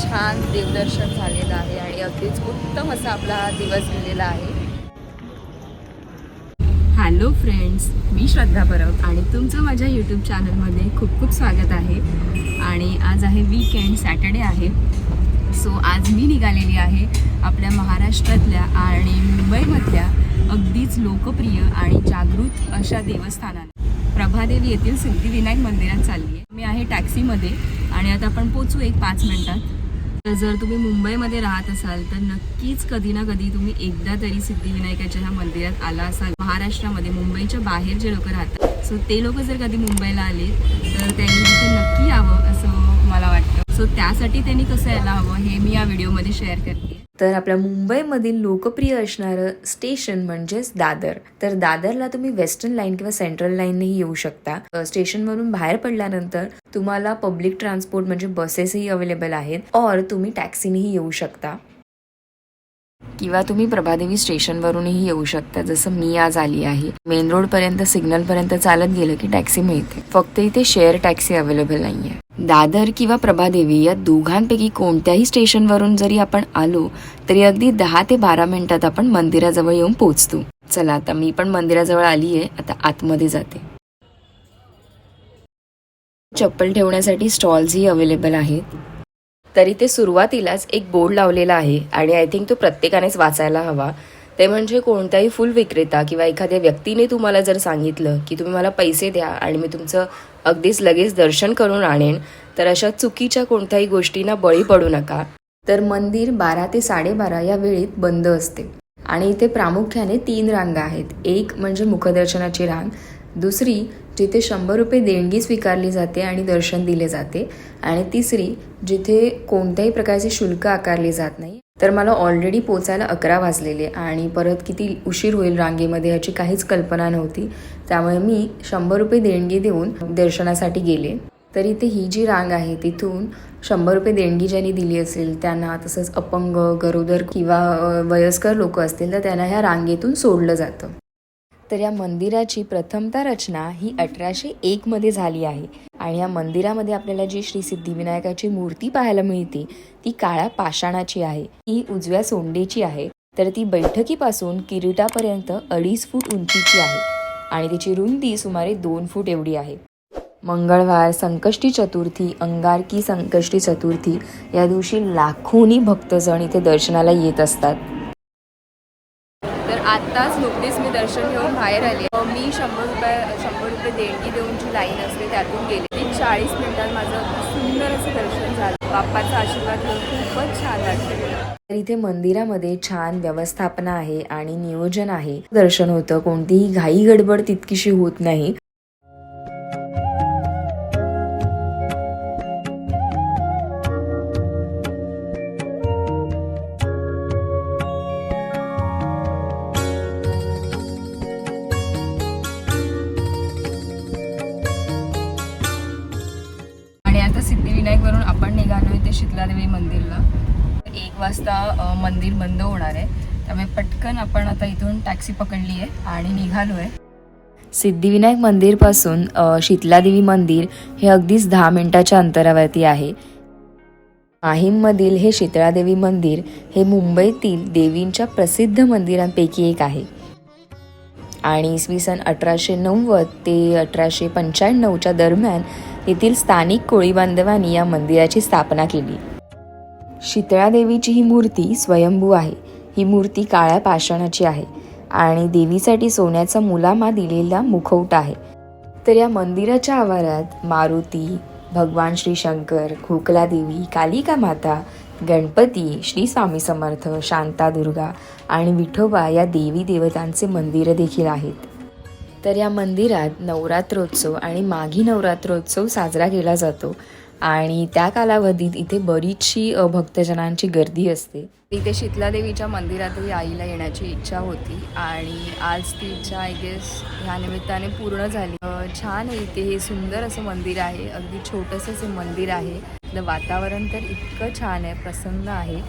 छान देवदर्शन झालेलं आहे आणि अगदीच उत्तम असा आपला हा दिवस गेलेला आहे. हॅलो फ्रेंड्स मी श्रद्धा परब आणि तुमचं माझ्या यूट्यूब चॅनलमध्ये खूप खूप स्वागत आहे. आणि आज आहे वीकेंड सॅटर्डे आहे. सो आज मी निघालेली आहे आपल्या महाराष्ट्रातल्या आणि मुंबईमधल्या अगदीच लोकप्रिय आणि जागृत अशा देवस्थानाला प्रभादेवी येथील सिद्धिविनायक मंदिरात चालली आहे. मी आहे टॅक्सीमध्ये आणि आता आपण पोचू एक पाच मिनटात. जर तुम्ही मुंबईमध्ये राहत असाल तर नक्कीच कधी ना कधी तुम्ही एकदा तरी सिद्धिविनायकाच्या ह्या मंदिरात आला असाल. महाराष्ट्रामध्ये मुंबईच्या बाहेर जे लोक राहतात सो ते लोक जर कधी मुंबईला आले तर त्यांनी तिथे नक्की यावं असं मला वाटतं. सो त्यासाठी त्यांनी कसं यायला हवं हे मी या व्हिडिओमध्ये शेअर करते. तर आपल्या मुंबईमधील लोकप्रिय असणारं स्टेशन म्हणजेच दादर. तर दादरला तुम्ही वेस्टर्न लाईन किंवा सेंट्रल लाईननेही येऊ शकता. स्टेशनवरून बाहेर पडल्यानंतर तुम्हाला पब्लिक ट्रान्सपोर्ट म्हणजे बसेसही अवेलेबल आहेत. और तुम्ही टॅक्सीनेही येऊ शकता. किंवा तुम्ही प्रभादेवी स्टेशनवरूनही येऊ शकता जसं मी आज आली आहे. मेन रोड पर्यंत सिग्नल पर्यंत चालत गेलं की टॅक्सी मिळते. फक्त इथे शेअर टॅक्सी अवेलेबल नाहीये. दादर किंवा प्रभादेवी या दोघांपैकी कोणत्याही स्टेशनवरून जरी आपण आलो तरी अगदी दहा ते बारा मिनिटात आपण मंदिराजवळ येऊन पोहोचतो. चला आता मी पण मंदिराजवळ आली आहे आता आतमध्ये जाते. चप्पल ठेवण्यासाठी स्टॉल्सही अवेलेबल आहेत. तरी ते सुरुवातीलाच एक बोर्ड लावलेला आहे आणि आय थिंक तो प्रत्येकानेच वाचायला हवा. ते म्हणजे कोणताही फुल विक्रेता किंवा एखाद्या व्यक्तीने तुम्हाला जर सांगितलं की तुम्ही मला पैसे द्या आणि मी तुमचं अगदीच लगेच दर्शन करून आणेन तर अशा चुकीच्या कोणत्याही गोष्टींना बळी पडू नका. तर मंदिर बारा ते साडेबारा या वेळेत बंद असते आणि इथे प्रामुख्याने तीन रांगा आहेत. एक म्हणजे मुखदर्शनाची रांग दुसरी जिथे शंभर रुपये देणगी स्वीकारली जाते आणि दर्शन दिले जाते आणि तिसरी जिथे कोणत्याही प्रकारचे शुल्क आकारले जात नाही. तर मला ऑलरेडी पोचायला अकरा वाजलेले आणि परत किती उशीर होईल रांगेमध्ये याची काहीच कल्पना नव्हती. त्यामुळे मी शंभर रुपये देणगी देऊन दर्शनासाठी गेले. तर इथे ही जी रांग आहे तिथून शंभर रुपये देणगी ज्यांनी दिली असेल त्यांना तसंच अपंग गरोदर किंवा वयस्कर लोक असतील तर त्यांना ह्या रांगेतून सोडलं जातं. तर या मंदिराची प्रथमता रचना ही अठराशे एकमध्ये झाली आहे. आणि या मंदिरामध्ये आपल्याला जी श्री सिद्धिविनायकाची मूर्ती पाहायला मिळते ती काळ्या पाषाणाची आहे. ही उजव्या सोंडेची आहे. तर ती बैठकीपासून किरीटापर्यंत अडीच फूट उंचीची आहे आणि तिची रुंदी सुमारे दोन फूट एवढी आहे. मंगळवार संकष्टी चतुर्थी अंगारकी संकष्टी चतुर्थी या दिवशी लाखोनी भक्तजण इथे दर्शनाला येत असतात. तर आत्ताच नुकतीच मी दर्शन घेऊन बाहेर आले. मी शंभर रुपये शंभर रुपये देणगी देऊन जी लाईन असते त्यातून गेले. चाळीस मिनिटात माझं सुंदर असं दर्शन झालं. बाप्पाचा आशीर्वाद घेऊन खूपच छान वाटतं तर इथे मंदिरामध्ये छान व्यवस्थापना आहे आणि नियोजन आहे. दर्शन होतं कोणतीही घाई गडबड तितकीशी होत नाही. एक वाजता मंदिर बंद होणार आहे. त्यामुळे पटकन आपण आता इथून टॅक्सी पकडली आहे आणि निघालो आहे सिद्धिविनायक मंदिरपासून शीतलादेवी मंदिर हे अगदीच दहा मिनिटाच्या अंतरावरती आहे. माहीममधील हे शीतळादेवी मंदिर हे मुंबईतील देवींच्या प्रसिद्ध मंदिरांपैकी एक आहे. आणि इसवी सन अठराशे नव्वद ते अठराशे पंच्याण्णवच्या दरम्यान येथील स्थानिक कोळी बांधवांनी या मंदिराची स्थापना केली. शीतळादेवीची ही मूर्ती स्वयंभू आहे. ही मूर्ती काळ्या पाषाणाची आहे आणि देवीसाठी सोन्याचा मुलामा दिलेला मुखवटा आहे. तर या मंदिराच्या आवारात मारुती भगवान श्री शंकर खोकला देवी कालिका माता गणपती श्री स्वामी समर्थ शांतादुर्गा आणि विठोबा या देवी देवतांचे मंदिरं देखील आहेत. तर या मंदिरात नवरात्रोत्सव आणि माघी नवरात्रोत्सव साजरा केला जातो. आणि त्या कालावधीत इथे बरीचशी भक्तजनांची गर्दी असते. इथे शीतलादेवीच्या मंदिरातही आईला येण्याची इच्छा होती आणि आज ती इच्छा आय गेस ह्या निमित्ताने पूर्ण झाली. छान आहे इथे हे सुंदर असं मंदिर आहे. अगदी छोटंसं असं मंदिर आहे. इथलं वातावरण तर इतकं छान आहे प्रसन्न आहे.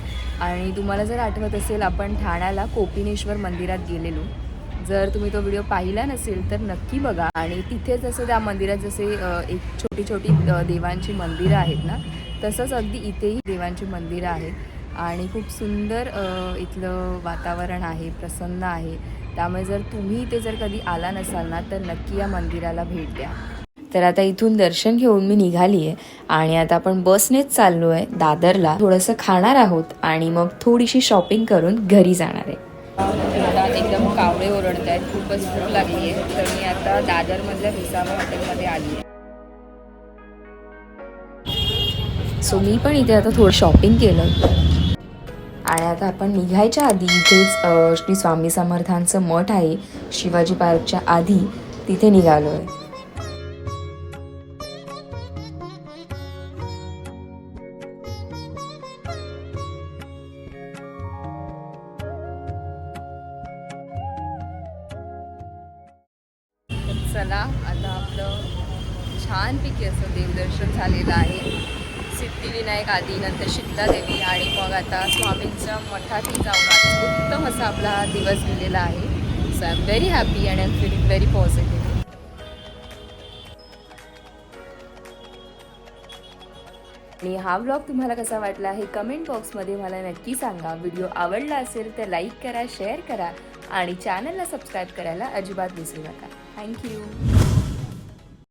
आणि तुम्हाला जर आठवत असेल आपण ठाण्याला कोपिनेश्वर मंदिरात गेलेलो. जर तुम्ही तो व्हिडिओ पाहिला नसेल तर नक्की बघा. आणि तिथे जसं त्या मंदिरात जसे एक छोटी छोटी देवांची मंदिरं आहेत ना तसंच अगदी इथेही देवांची मंदिरं आहेत. आणि खूप सुंदर इथलं वातावरण आहे प्रसन्न आहे. त्यामुळे जर तुम्ही इथे जर कधी आला नसाल ना तर नक्की या मंदिराला भेट द्या. तर आता इथून दर्शन घेऊन मी निघाली आहे आणि आता आपण बसनेच चाललो आहे दादरला. थोडंसं खाणार आहोत आणि मग थोडीशी शॉपिंग करून घरी जाणार आहे. एकदम कावळे ओरडत आहेत. खूपच भूक लागली आहे. तर मी आता दादरमधल्या विसावा हॉटेलमध्ये आली आहे. सो मी पण इथे आता थोडं शॉपिंग केलं. आणि आता आपण निघायच्या आधी इथेच श्री स्वामी समर्थांचं मठ आहे. शिवाजी पार्कच्या आधी तिथे निघालो आहे चला आता आपलं छानपैकी असं देवदर्शन झालेलं आहे. सिद्धिविनायक आधी नंतर शितलादेवी आणि मग आता स्वामींच्या मठातही जाऊन उत्तम असा आपला हा दिवस गेलेला आहे. So I am very happy and I am feeling very positive आणि हा ब्लॉग तुम्हाला कसा वाटला हे कमेंट बॉक्समध्ये मला नक्की सांगा. व्हिडिओ आवडला असेल तर लाईक करा शेअर करा. आणि चॅनलला सबस्क्राईब करायला अजिबात विसरू नका. थँक्यू